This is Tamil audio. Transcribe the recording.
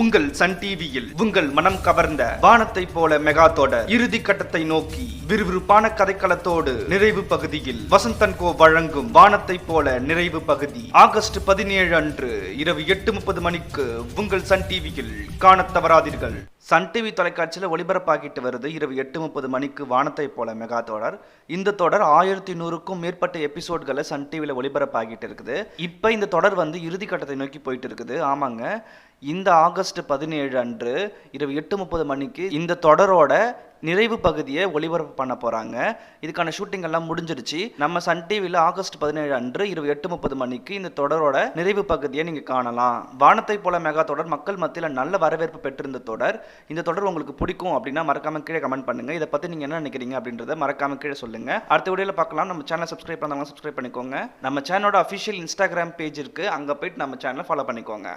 உங்கள் சன் டிவியில் உங்கள் மனம் கவர்ந்த வானத்தை போல மெகா தொடர் இறுதி கட்டத்தை நோக்கி விறுவிறுப்பான கதைக்களத்தோடு நிறைவு பகுதியில் வசந்தன்கோ வழங்கும் வானத்தை போல நிறைவு பகுதி. ஆகஸ்ட் பதினேழு அன்று இரவு எட்டு முப்பது மணிக்கு உங்கள் சன் டிவியில் காண தவறாதீர்கள். சன் டிவி தொலைக்காட்சியில் ஒளிபரப்பாகிட்டு வருது. இரவு எட்டு முப்பது மணிக்கு வானத்தை போல மெகா தொடர். இந்த தொடர் ஆயிரத்தி நூறுக்கும் மேற்பட்ட எபிசோட்களை சன் டிவியில் ஒளிபரப்பாகிட்டு இருக்குது. இப்போ இந்த தொடர் வந்து இறுதி கட்டத்தை நோக்கி போயிட்டு இருக்குது. ஆமாங்க. இந்த ஆகஸ்ட் பதினேழு அன்று இரவு எட்டு முப்பது மணிக்கு இந்த தொடரோட நிறைவு பகுதியை ஒளிபரப்பு பண்ண போகிறாங்க இதுக்கான ஷூட்டிங் எல்லாம் முடிஞ்சிருச்சு. நம்ம சன் டிவியில் ஆகஸ்ட் பதினேழு அன்று இரவு எட்டு முப்பது மணிக்கு இந்த தொடரோட நிறைவு பகுதியை நீங்கள் காணலாம். வானத்தை போல மெகா தொடர் மக்கள் மத்தியில் நல்ல வரவேற்பு பெற்றிருந்த தொடர். இந்த தொடர் உங்களுக்கு பிடிக்கும் அப்படின்னா மறக்காம கீழே கமெண்ட் பண்ணுங்க. இதை பற்றி நீங்கள் என்ன நினைக்கிறீங்க அப்படின்றத மறக்காம கீழே சொல்லுங்க. அடுத்த வீடியோவில் பார்க்கலாம். நம்ம சேனல் சப்ஸ்கிரைப் பண்ணாங்க சப்ஸ்கிரைப் பண்ணிக்கோங்க. நம்ம சேனலோட அஃபிஷியல் இன்ஸ்டாகிராம் பேஜ் இருக்கு. அங்கே போயிட்டு நம்ம சேனலை ஃபாலோ பண்ணிக்கோங்க.